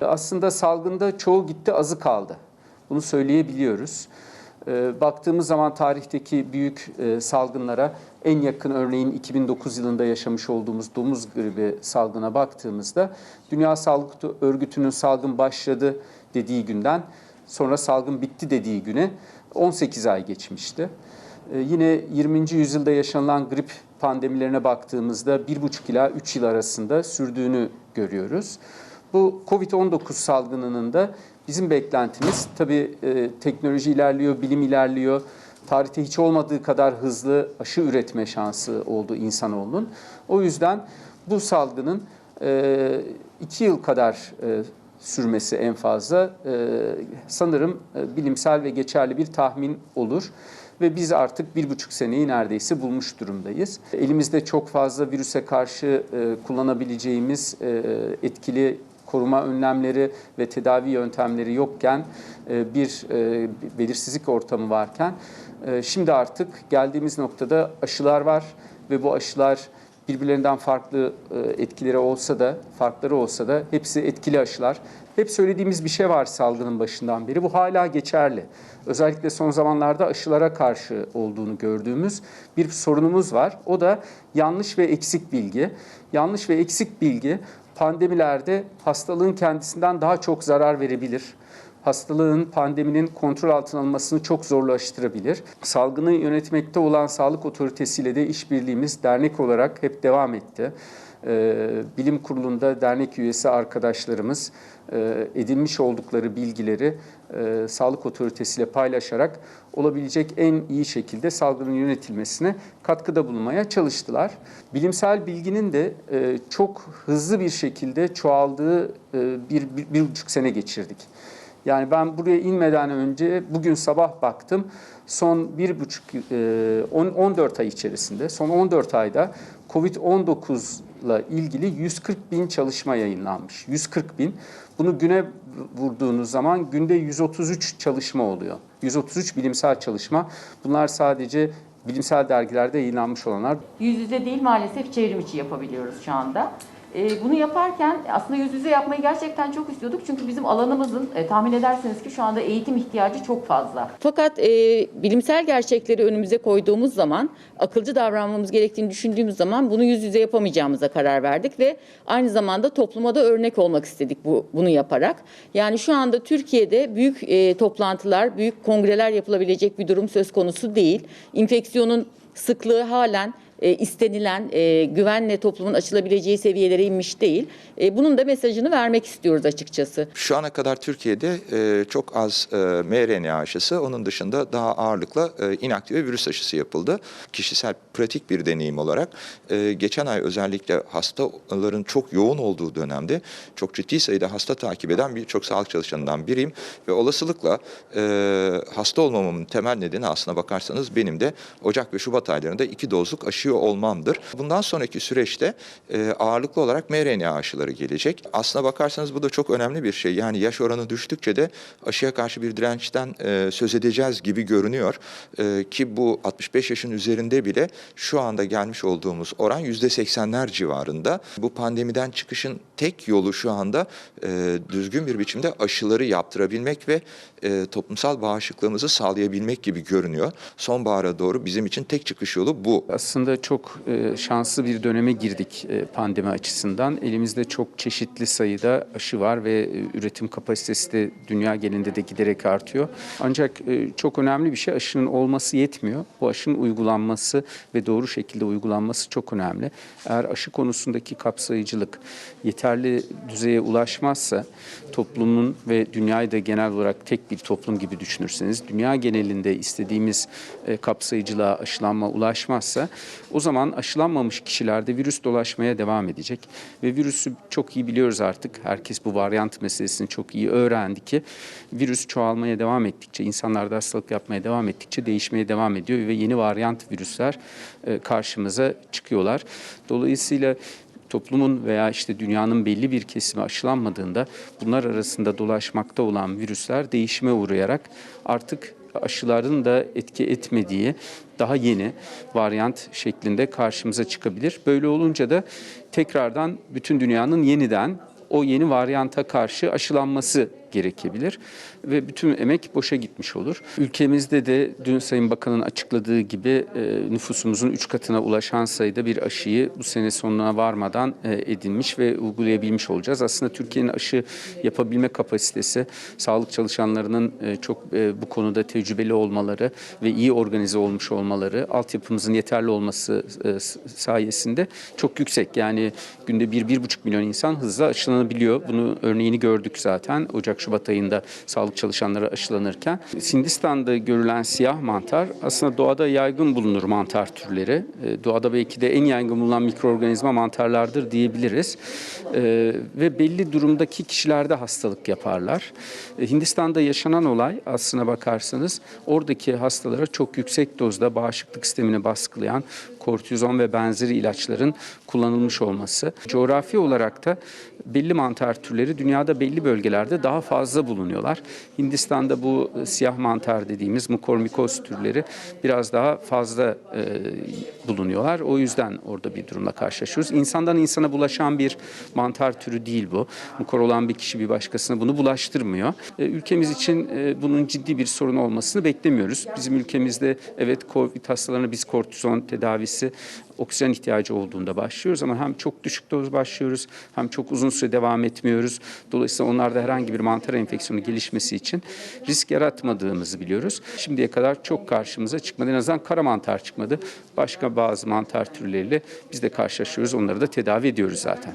Aslında salgında çoğu gitti azı kaldı. Bunu söyleyebiliyoruz. Ee, Baktığımız zaman tarihteki büyük e, salgınlara en yakın örneğin 2009 yılında yaşamış olduğumuz domuz gribi salgına baktığımızda Dünya Sağlık Örgütü'nün salgın başladı dediği günden sonra salgın bitti dediği güne 18 ay geçmişti. Ee, Yine 20. yüzyılda yaşanılan grip pandemilerine baktığımızda 1,5 ila 3 yıl arasında sürdüğünü görüyoruz. Bu Covid-19 salgınının da bizim beklentimiz tabii e, teknoloji ilerliyor, bilim ilerliyor. Tarihte hiç olmadığı kadar hızlı aşı üretme şansı oldu insanoğlunun. O yüzden bu salgının e, iki yıl kadar e, sürmesi en fazla e, sanırım e, bilimsel ve geçerli bir tahmin olur ve biz artık bir buçuk seneyi neredeyse bulmuş durumdayız. Elimizde çok fazla virüse karşı e, kullanabileceğimiz e, etkili koruma önlemleri ve tedavi yöntemleri yokken e, bir e, belirsizlik ortamı varken e, şimdi artık geldiğimiz noktada aşılar var ve bu aşılar birbirlerinden farklı etkileri olsa da, farkları olsa da hepsi etkili aşılar. Hep söylediğimiz bir şey var salgının başından beri. Bu hala geçerli. Özellikle son zamanlarda aşılara karşı olduğunu gördüğümüz bir sorunumuz var. O da yanlış ve eksik bilgi. Yanlış ve eksik bilgi pandemilerde hastalığın kendisinden daha çok zarar verebilir hastalığın, pandeminin kontrol altına alınmasını çok zorlaştırabilir. Salgını yönetmekte olan sağlık otoritesiyle de işbirliğimiz dernek olarak hep devam etti. Ee, Bilim kurulunda dernek üyesi arkadaşlarımız e, edinmiş oldukları bilgileri e, sağlık otoritesiyle paylaşarak olabilecek en iyi şekilde salgının yönetilmesine katkıda bulunmaya çalıştılar. Bilimsel bilginin de e, çok hızlı bir şekilde çoğaldığı bir, bir, bir buçuk sene geçirdik. Yani ben buraya inmeden önce bugün sabah baktım. Son bir buçuk, e, on- 14 ay içerisinde, son 14 ayda Covid-19 ile ilgili 140 bin çalışma yayınlanmış. 140 bin. Bunu güne vurduğunuz zaman günde 133 çalışma oluyor. 133 bilimsel çalışma. Bunlar sadece bilimsel dergilerde yayınlanmış olanlar. Yüz yüze değil maalesef çevrim içi yapabiliyoruz şu anda. Ee, bunu yaparken aslında yüz yüze yapmayı gerçekten çok istiyorduk. Çünkü bizim alanımızın e, tahmin edersiniz ki şu anda eğitim ihtiyacı çok fazla. Fakat e, bilimsel gerçekleri önümüze koyduğumuz zaman, akılcı davranmamız gerektiğini düşündüğümüz zaman bunu yüz yüze yapamayacağımıza karar verdik ve aynı zamanda topluma da örnek olmak istedik bu bunu yaparak. Yani şu anda Türkiye'de büyük e, toplantılar, büyük kongreler yapılabilecek bir durum söz konusu değil. İnfeksiyonun sıklığı halen e, istenilen e, güvenle toplumun açılabileceği seviyelere inmiş değil. E, bunun da mesajını vermek istiyoruz açıkçası. Şu ana kadar Türkiye'de e, çok az e, mRNA aşısı, onun dışında daha ağırlıkla e, inaktive virüs aşısı yapıldı. Kişisel pratik bir deneyim olarak e, geçen ay özellikle hastaların çok yoğun olduğu dönemde çok ciddi sayıda hasta takip eden birçok sağlık çalışanından biriyim ve olasılıkla e, hasta olmamamın temel nedeni aslına bakarsanız benim de Ocak ve Şubat aylarında iki dozluk aşıyor olmamdır. Bundan sonraki süreçte e, ağırlıklı olarak mRNA aşıları gelecek. Aslına bakarsanız bu da çok önemli bir şey. Yani yaş oranı düştükçe de aşıya karşı bir dirençten e, söz edeceğiz gibi görünüyor. E, ki bu 65 yaşın üzerinde bile şu anda gelmiş olduğumuz oran %80'ler civarında. Bu pandemiden çıkışın tek yolu şu anda e, düzgün bir biçimde aşıları yaptırabilmek ve e, toplumsal bağışıklığımızı sağlayabilmek gibi görünüyor. Sonbahara doğru bizim için tek çıkış yolu bu. Aslında çok e, şanslı bir döneme girdik e, pandemi açısından. Elimizde çok çeşitli sayıda aşı var ve e, üretim kapasitesi de dünya genelinde de giderek artıyor. Ancak çok önemli bir şey aşının olması yetmiyor. Bu aşının uygulanması ve doğru şekilde uygulanması çok önemli. Eğer aşı konusundaki kapsayıcılık yeterli düzeye ulaşmazsa toplumun ve dünyayı da genel olarak tek bir toplum gibi düşünürseniz dünya genelinde istediğimiz kapsayıcılığa aşılanma ulaşmazsa o zaman aşılanmamış kişilerde virüs dolaşmaya devam edecek ve virüsü çok iyi biliyoruz artık. Herkes bu varyant meselesini çok iyi öğrendi ki virüs çoğalmaya devam ettikçe, insanlarda hastalık yapmaya devam ettikçe değişmeye devam ediyor ve yeni varyant virüsler e, karşımıza çıkıyorlar. Dolayısıyla toplumun veya işte dünyanın belli bir kesimi aşılanmadığında bunlar arasında dolaşmakta olan virüsler değişime uğrayarak artık aşıların da etki etmediği daha yeni varyant şeklinde karşımıza çıkabilir. Böyle olunca da tekrardan bütün dünyanın yeniden o yeni varyanta karşı aşılanması gerekebilir ve bütün emek boşa gitmiş olur. Ülkemizde de dün Sayın Bakan'ın açıkladığı gibi e, nüfusumuzun 3 katına ulaşan sayıda bir aşıyı bu sene sonuna varmadan e, edinmiş ve uygulayabilmiş olacağız. Aslında Türkiye'nin aşı yapabilme kapasitesi, sağlık çalışanlarının e, çok bu konuda tecrübeli olmaları ve iyi organize olmuş olmaları, altyapımızın yeterli olması sayesinde çok yüksek. Yani günde 1-1,5 milyon insan hızla aşılanabiliyor. Bunu örneğini gördük zaten Ocak-Şubat ayında sağlık çalışanları aşılanırken. Hindistan'da görülen siyah mantar aslında doğada yaygın bulunur mantar türleri. E, Doğada belki de en yaygın bulunan mikroorganizma mantarlardır diyebiliriz. E, Ve belli durumdaki kişilerde hastalık yaparlar. E, Hindistan'da yaşanan olay aslına bakarsanız oradaki hastalara çok yüksek dozda bağışıklık sistemini baskılayan kortizon ve benzeri ilaçların kullanılmış olması. Coğrafi olarak da belli mantar türleri dünyada belli bölgelerde daha fazla bulunuyorlar. Hindistan'da bu e, siyah mantar dediğimiz mukormikoz türleri biraz daha fazla e, bulunuyorlar. O yüzden orada bir durumla karşılaşıyoruz. İnsandan insana bulaşan bir mantar türü değil bu. Mukor olan bir kişi bir başkasına bunu bulaştırmıyor. E, ülkemiz için e, bunun ciddi bir sorun olmasını beklemiyoruz. Bizim ülkemizde evet COVID hastalarına biz kortizon tedavisi oksijen ihtiyacı olduğunda başlıyoruz ama hem çok düşük doz başlıyoruz hem çok uzun süre devam etmiyoruz. Dolayısıyla onlarda herhangi bir mantar enfeksiyonu gelişmesi için risk yaratmadığımızı biliyoruz. Şimdiye kadar çok karşımıza çıkmadı. En azından kara mantar çıkmadı. Başka bazı mantar türleriyle biz de karşılaşıyoruz. Onları da tedavi ediyoruz zaten.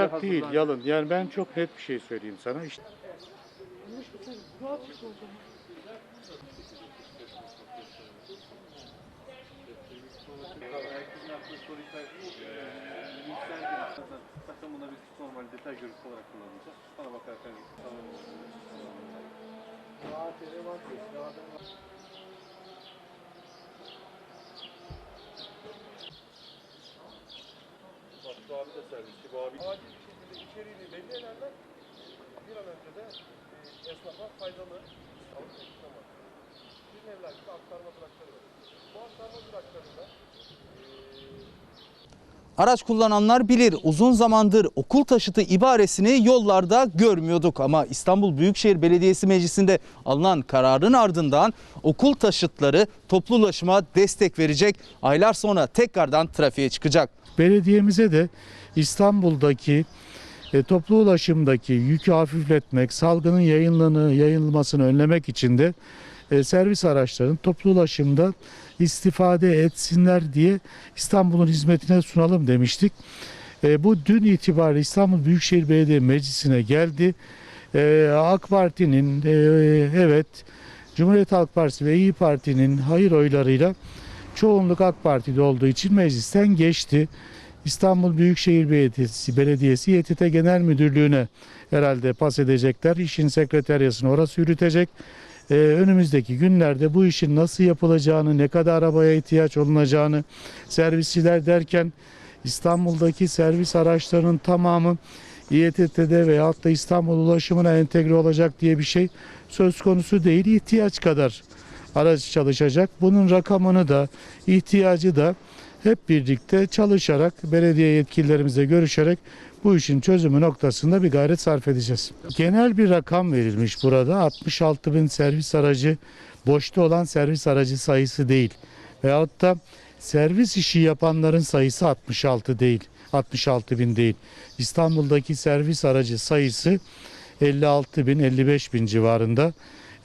Olacak değil yalın. Yani ben çok net bir şey söyleyeyim sana. İşte Zaten buna biz normal detay görüntüsü olarak kullanacağız. Sana bakarken Bak şu abi de servisçi. Bu abi acil bir şekilde içeriğini belli ederler. Bir an önce de e, esnafa faydalı alıp var. Bizim evlerde aktarma durakları var. Bu aktarma duraklarında Araç kullananlar bilir uzun zamandır okul taşıtı ibaresini yollarda görmüyorduk ama İstanbul Büyükşehir Belediyesi Meclisi'nde alınan kararın ardından okul taşıtları toplu ulaşıma destek verecek. Aylar sonra tekrardan trafiğe çıkacak. belediyemize de İstanbul'daki e, toplu ulaşımdaki yükü hafifletmek, salgının yayınlanı, yayılmasını önlemek için de e, servis araçlarının toplu ulaşımda istifade etsinler diye İstanbul'un hizmetine sunalım demiştik. E, bu dün itibariyle İstanbul Büyükşehir Belediye Meclisi'ne geldi. E, AK Parti'nin e, evet Cumhuriyet Halk Partisi ve İyi Parti'nin hayır oylarıyla çoğunluk AK Parti'de olduğu için meclisten geçti. İstanbul Büyükşehir Belediyesi, Belediyesi YTT Genel Müdürlüğü'ne herhalde pas edecekler. İşin sekreteryasını orası yürütecek. Ee, önümüzdeki günlerde bu işin nasıl yapılacağını, ne kadar arabaya ihtiyaç olunacağını, servisçiler derken İstanbul'daki servis araçlarının tamamı İETT'de veyahut da İstanbul ulaşımına entegre olacak diye bir şey söz konusu değil. İhtiyaç kadar araç çalışacak. Bunun rakamını da ihtiyacı da hep birlikte çalışarak belediye yetkililerimizle görüşerek bu işin çözümü noktasında bir gayret sarf edeceğiz. Genel bir rakam verilmiş burada 66 bin servis aracı boşta olan servis aracı sayısı değil. Veyahut da servis işi yapanların sayısı 66 değil. 66 bin değil. İstanbul'daki servis aracı sayısı 56 bin 55 bin civarında.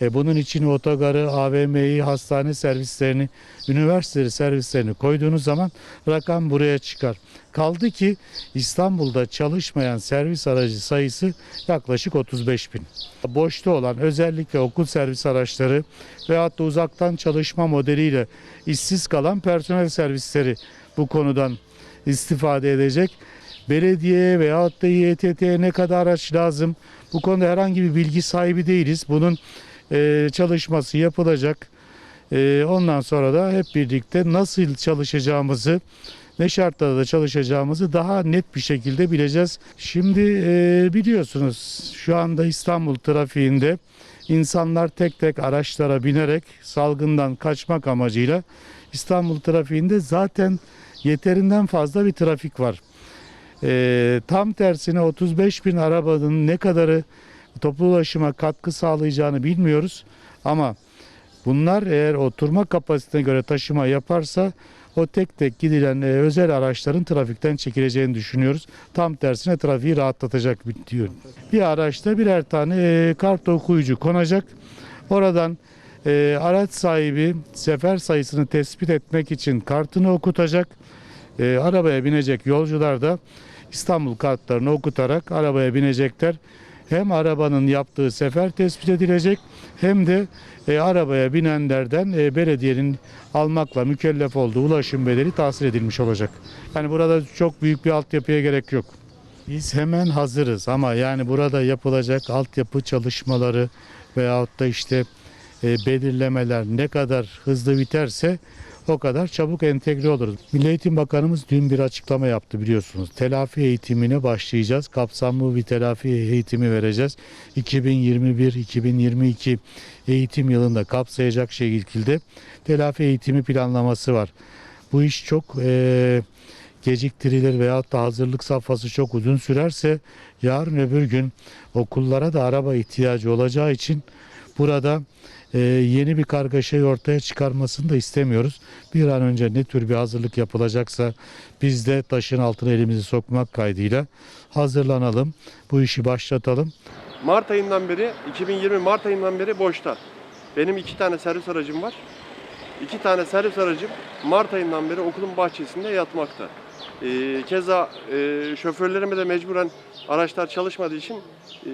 E, bunun için otogarı, AVM'yi, hastane servislerini, üniversite servislerini koyduğunuz zaman rakam buraya çıkar. Kaldı ki İstanbul'da çalışmayan servis aracı sayısı yaklaşık 35 bin. Boşta olan özellikle okul servis araçları veyahut da uzaktan çalışma modeliyle işsiz kalan personel servisleri bu konudan istifade edecek. Belediyeye veyahut da İETT'ye ne kadar araç lazım bu konuda herhangi bir bilgi sahibi değiliz. Bunun e, çalışması yapılacak. E, ondan sonra da hep birlikte nasıl çalışacağımızı ne şartlarda çalışacağımızı daha net bir şekilde bileceğiz. Şimdi e, biliyorsunuz şu anda İstanbul trafiğinde insanlar tek tek araçlara binerek salgından kaçmak amacıyla İstanbul trafiğinde zaten yeterinden fazla bir trafik var. Tam tersine 35 bin arabanın ne kadarı toplu ulaşıma katkı sağlayacağını bilmiyoruz. Ama bunlar eğer oturma kapasitesine göre taşıma yaparsa o tek tek gidilen e, özel araçların trafikten çekileceğini düşünüyoruz. Tam tersine trafiği rahatlatacak diyor. Bir araçta birer tane e, kart okuyucu konacak. Oradan e, araç sahibi sefer sayısını tespit etmek için kartını okutacak. E, arabaya binecek yolcular da İstanbul kartlarını okutarak arabaya binecekler. Hem arabanın yaptığı sefer tespit edilecek hem de e, arabaya binenlerden e, belediyenin almakla mükellef olduğu ulaşım bedeli tahsil edilmiş olacak. Yani burada çok büyük bir altyapıya gerek yok. Biz hemen hazırız ama yani burada yapılacak altyapı çalışmaları veyahut da işte e, belirlemeler ne kadar hızlı biterse o kadar çabuk entegre oluruz. Milli Eğitim Bakanımız dün bir açıklama yaptı biliyorsunuz. Telafi eğitimine başlayacağız. Kapsamlı bir telafi eğitimi vereceğiz. 2021-2022 eğitim yılında kapsayacak şekilde telafi eğitimi planlaması var. Bu iş çok e, geciktirilir veyahut da hazırlık safhası çok uzun sürerse yarın öbür gün okullara da araba ihtiyacı olacağı için burada e, yeni bir kargaşayı ortaya çıkarmasını da istemiyoruz. Bir an önce ne tür bir hazırlık yapılacaksa biz de taşın altına elimizi sokmak kaydıyla hazırlanalım. Bu işi başlatalım. Mart ayından beri, 2020 Mart ayından beri boşta. Benim iki tane servis aracım var. İki tane servis aracım Mart ayından beri okulun bahçesinde yatmakta. Ee, keza e, şoförlerime de mecburen araçlar çalışmadığı için e,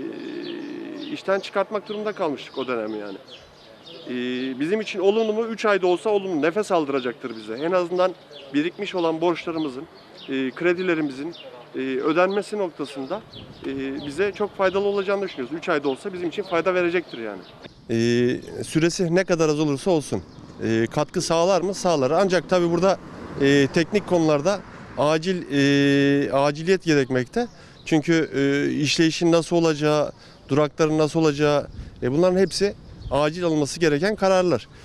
işten çıkartmak durumunda kalmıştık o dönem yani. Ee, bizim için olumlu mu? 3 ayda olsa olumlu. Nefes aldıracaktır bize. En azından birikmiş olan borçlarımızın, e, kredilerimizin e, ödenmesi noktasında e, bize çok faydalı olacağını düşünüyoruz. 3 ayda olsa bizim için fayda verecektir yani. Ee, süresi ne kadar az olursa olsun ee, katkı sağlar mı? Sağlar. Ancak tabi burada e, teknik konularda acil e, aciliyet gerekmekte. Çünkü e, işleyişin nasıl olacağı, durakların nasıl olacağı e, bunların hepsi acil alınması gereken kararlar.